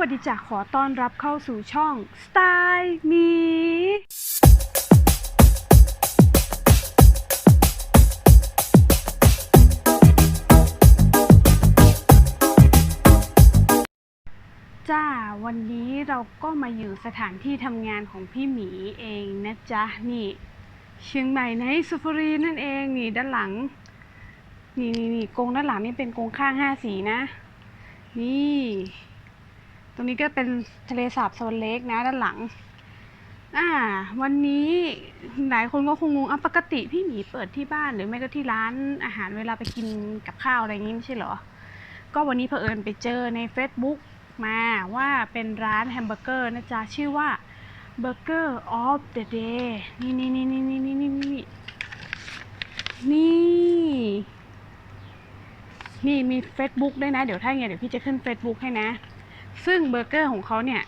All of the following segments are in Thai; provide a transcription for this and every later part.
วัสดีจ้ะขอต้อนรับเข้าสู่ช่องสไตล์หมีจ้าวันนี้เราก็มาอยู่สถานที่ทำงานของพี่หมีเองนะจ๊ะ นี่ เชียงใหม่ไนท์ซฟรีนั่นเองนี่ด้านหลัง นี่นี่นี่กรงด้านหลังนี่เป็นกรงข้างห้าสีนะ นี่ รงนี้ก็เป็นทะเลสาบโซนเล็กนะด้านหลัง อ่า วันนี้หลายคนก็คงงงอะปกติพี่หมีเปิดที่บ้านหรือไม่ก็ที่ร้านอาหารเวลาไปกินกับข้าวอะไรอย่างนี้ไม่ใช่เหรอ ก็วันนี้เผอิญไปเจอใน Facebook มาว่าเป็นร้านแฮมเบอร์เกอร์นะจ๊ะ ชื่อว่า Burger of the Day นี่นี่นี่นี่นี่นี่นี่นี่นี่นี่มี Facebook ด้วยนะ เดี๋ยวถ้าไงเดี๋ยวพี่จะขึ้น Facebook ให้นะ ซึ่งเบอร์เกอร์ของเขาเนี่ย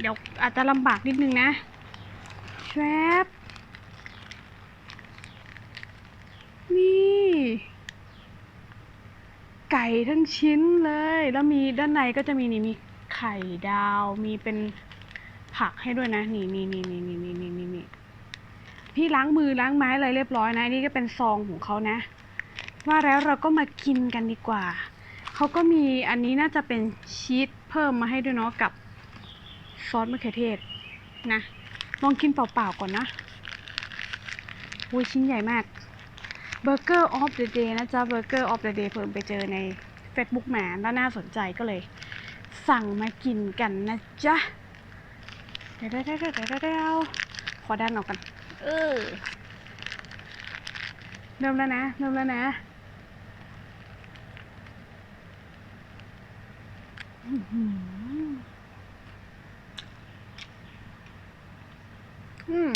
เดี๋ยวอาจจะลำบากนิดนึงนะแชบนี่ ไก่ทั้งชิ้นเลย แล้วมีด้านในก็จะมีนี่มีไข่ดาวมีเป็นผักให้ด้วยนะ นี่นี่นี่นี่นี่นี่นี่นี่นี่พี่ล้างมือล้างไม้อะไรเรียบร้อยนะ นี่ก็เป็นซองของเขานะ ว่าแล้วเราก็มากินกันดีกว่า เขาก็มีอันนี้น่าจะเป็นชีสเพิ่มมาให้ด้วยเนาะกับซอสมะเขือเทศนะลองกินเปล่าๆก่อนนะโอ้ยชิ้นใหญ่มาก Burger of the Day นะจ๊ะ Burger of the Day เดย์เพิ่มไปเจอใน Facebook มาแล้วน่าสนใจก็เลย สั่งมากินกันนะจ๊ะเดี๋ยวเดี๋ยวเดี๋ยวเดี๋ยวเดี๋ยวขอดันออกกัน เออเริ่มแล้วนะ เริ่มแล้วนะ อื้อหืออืม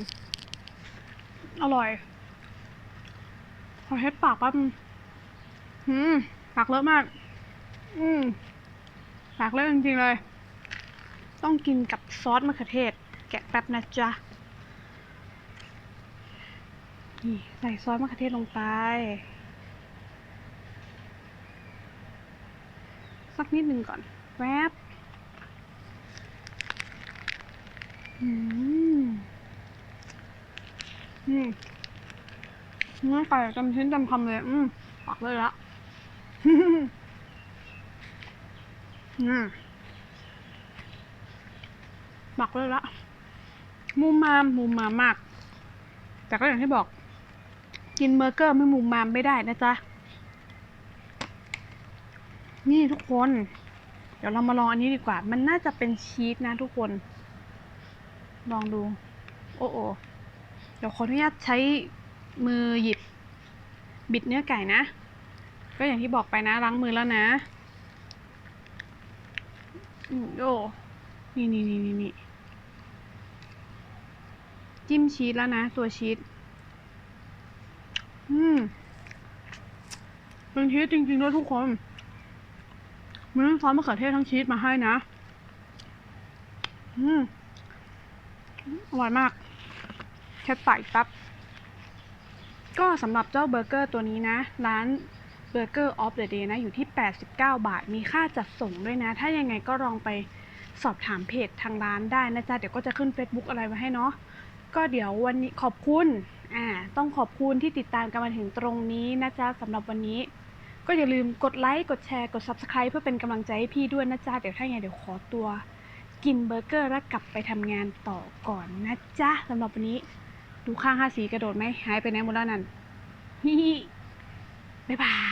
อร่อย ขอเฮ็ดปากแป๊บนึงอืม ปากเลอะมาก อืม ปากเลอะจริงๆเลย ต้องกินกับซอสมะเขือเทศ แกะแป๊บนะจ๊ะ นี่ใส่ซอสมะเขือเทศลงไป สักนิดหนึ่งก่อน แวบอืมอืมเนื้อไก่เต็มชิ้นเต็มคำเลย อืมปักเลยละอืมปักเลยละ มุมมามมุมมามมาก แต่ก็อย่างที่บอก กินเบอร์เกอร์ไม่มุมมามไม่ได้นะจ๊ะ นี่ทุกคน เดี๋ยวเรามาลองอันนี้ดีกว่า มันน่าจะเป็นชีสนะทุกคน ลองดู โอ้โอเดี๋ยวขออนุญาตใช้มือหยิบ บิดเนื้อไก่นะ ก็อย่างที่บอกไปนะล้างมือแล้วนะอืมโอ้นี่นี่นี่นี่นี่จิ้มชีสแล้วนะ ตัวชีสอืมเป็นชีสจริงๆด้วยทุกคน มีทั้งซอสมะเขือเทศทั้งชีสมาให้นะ อืมอร่อยมากแค่ใส่ปั๊บ ก็สำหรับเจ้าเบอร์เกอร์ตัวนี้นะ ร้าน Burger of the Day นะ อยู่ที่ 89 บาท มีค่าจัดส่งด้วยนะ ถ้ายังไงก็ลองไปสอบถามเพจทางร้านได้นะจ๊ะ เดี๋ยวก็จะขึ้น Facebook อะไรไว้ให้เนาะก็เดี๋ยววันนี้ขอบคุณ อ่า ต้องขอบคุณที่ติดตามกันมาถึงตรงนี้นะจ๊ะสำหรับวันนี้ ก็อย่าลืมกดไลค์ กดแชร์ กด Subscribe เพื่อเป็นกำลังใจให้พี่ด้วยนะจ๊ะ เดี๋ยวถ้าไงเดี๋ยวขอตัวกินเบอร์เกอร์แล้วกลับไปทำงานต่อก่อนนะจ๊ะสำหรับวันนี้ดูข้างห้าสีกระโดดไหมหายไปไหนหมดแล้วนั่นฮิฮิบ๊ายบาย